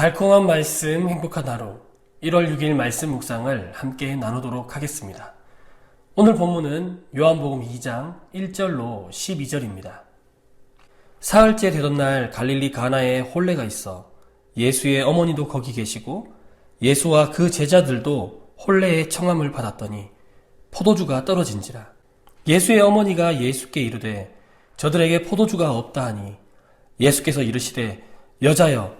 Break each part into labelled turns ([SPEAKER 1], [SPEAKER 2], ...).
[SPEAKER 1] 달콤한 말씀 행복한 하루 1월 6일 말씀 묵상을 함께 나누도록 하겠습니다. 오늘 본문은 요한복음 2장 1절로 12절입니다. 사흘째 되던 날 갈릴리 가나에 혼례가 있어 예수의 어머니도 거기 계시고 예수와 그 제자들도 혼례의 청함을 받았더니 포도주가 떨어진지라 예수의 어머니가 예수께 이르되 저들에게 포도주가 없다 하니 예수께서 이르시되 여자여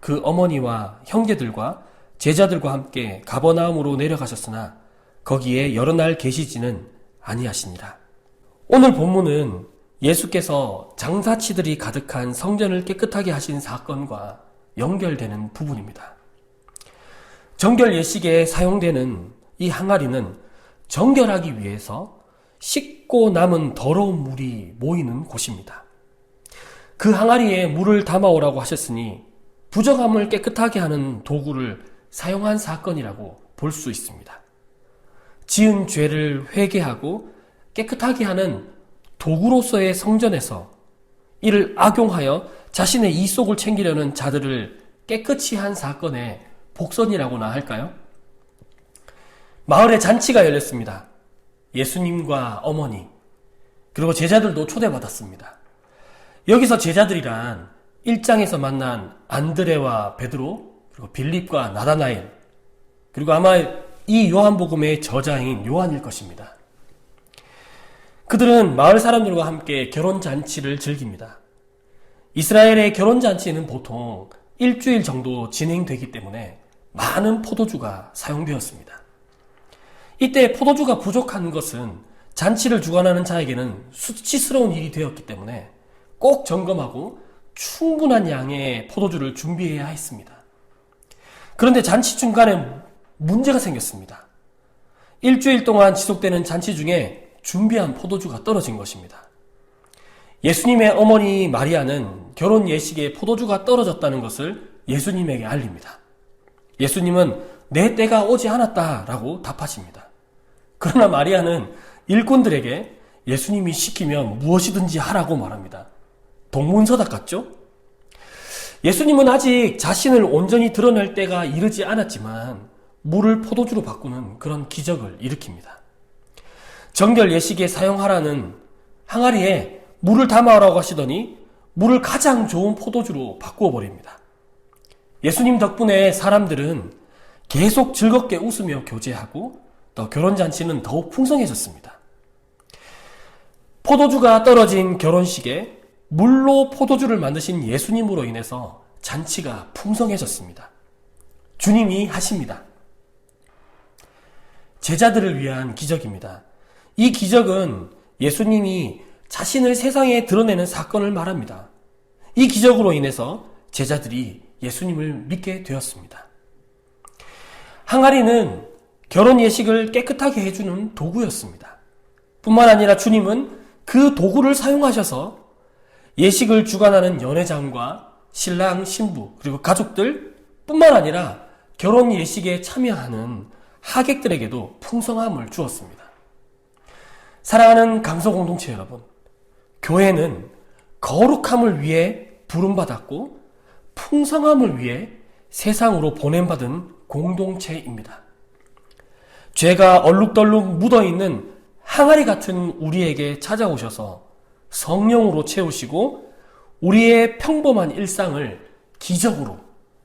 [SPEAKER 1] 그 어머니와 형제들과 제자들과 함께 가버나움으로 내려가셨으나 거기에 여러 날 계시지는 아니하시니라. 오늘 본문은 예수께서 장사치들이 가득한 성전을 깨끗하게 하신 사건과 연결되는 부분입니다. 정결 예식에 사용되는 이 항아리는 정결하기 위해서 씻고 남은 더러운 물이 모이는 곳입니다. 그 항아리에 물을 담아오라고 하셨으니 부정함을 깨끗하게 하는 도구를 사용한 사건이라고 볼 수 있습니다. 지은 죄를 회개하고 깨끗하게 하는 도구로서의 성전에서 이를 악용하여 자신의 이속을 챙기려는 자들을 깨끗이 한 사건의 복선이라고나 할까요? 마을에 잔치가 열렸습니다. 예수님과 어머니, 그리고 제자들도 초대받았습니다. 여기서 제자들이란 1장에서 만난 안드레와 베드로, 그리고 빌립과 나다나엘, 그리고 아마 이 요한복음의 저자인 요한일 것입니다. 그들은 마을 사람들과 함께 결혼잔치를 즐깁니다. 이스라엘의 결혼잔치는 보통 일주일 정도 진행되기 때문에 많은 포도주가 사용되었습니다. 이때 포도주가 부족한 것은 잔치를 주관하는 자에게는 수치스러운 일이 되었기 때문에 꼭 점검하고 충분한 양의 포도주를 준비해야 했습니다. 그런데 잔치 중간에 문제가 생겼습니다. 일주일 동안 지속되는 잔치 중에 준비한 포도주가 떨어진 것입니다. 예수님의 어머니 마리아는 결혼 예식에 포도주가 떨어졌다는 것을 예수님에게 알립니다. 예수님은 내 때가 오지 않았다라고 답하십니다. 그러나 마리아는 일꾼들에게 예수님이 시키면 무엇이든지 하라고 말합니다. 동문서답 같죠? 예수님은 아직 자신을 온전히 드러낼 때가 이르지 않았지만 물을 포도주로 바꾸는 그런 기적을 일으킵니다. 정결 예식에 사용하라는 항아리에 물을 담아오라고 하시더니 물을 가장 좋은 포도주로 바꾸어 버립니다. 예수님 덕분에 사람들은 계속 즐겁게 웃으며 교제하고 또 결혼잔치는 더욱 풍성해졌습니다. 포도주가 떨어진 결혼식에 물로 포도주를 만드신 예수님으로 인해서 잔치가 풍성해졌습니다. 주님이 하십니다. 제자들을 위한 기적입니다. 이 기적은 예수님이 자신을 세상에 드러내는 사건을 말합니다. 이 기적으로 인해서 제자들이 예수님을 믿게 되었습니다. 항아리는 결혼 예식을 깨끗하게 해주는 도구였습니다. 뿐만 아니라 주님은 그 도구를 사용하셔서 예식을 주관하는 연회장과 신랑, 신부, 그리고 가족들 뿐만 아니라 결혼 예식에 참여하는 하객들에게도 풍성함을 주었습니다. 사랑하는 강서 공동체 여러분, 교회는 거룩함을 위해 부름받았고 풍성함을 위해 세상으로 보냄받은 공동체입니다. 죄가 얼룩덜룩 묻어있는 항아리 같은 우리에게 찾아오셔서 성령으로 채우시고 우리의 평범한 일상을 기적으로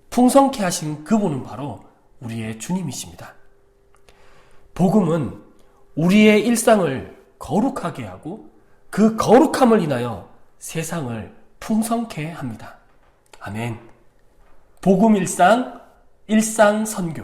[SPEAKER 1] 풍성케 하신 그분은 바로 우리의 주님이십니다. 복음은 우리의 일상을 거룩하게 하고 그 거룩함을 인하여 세상을 풍성케 합니다. 아멘. 복음 일상, 일상 선교.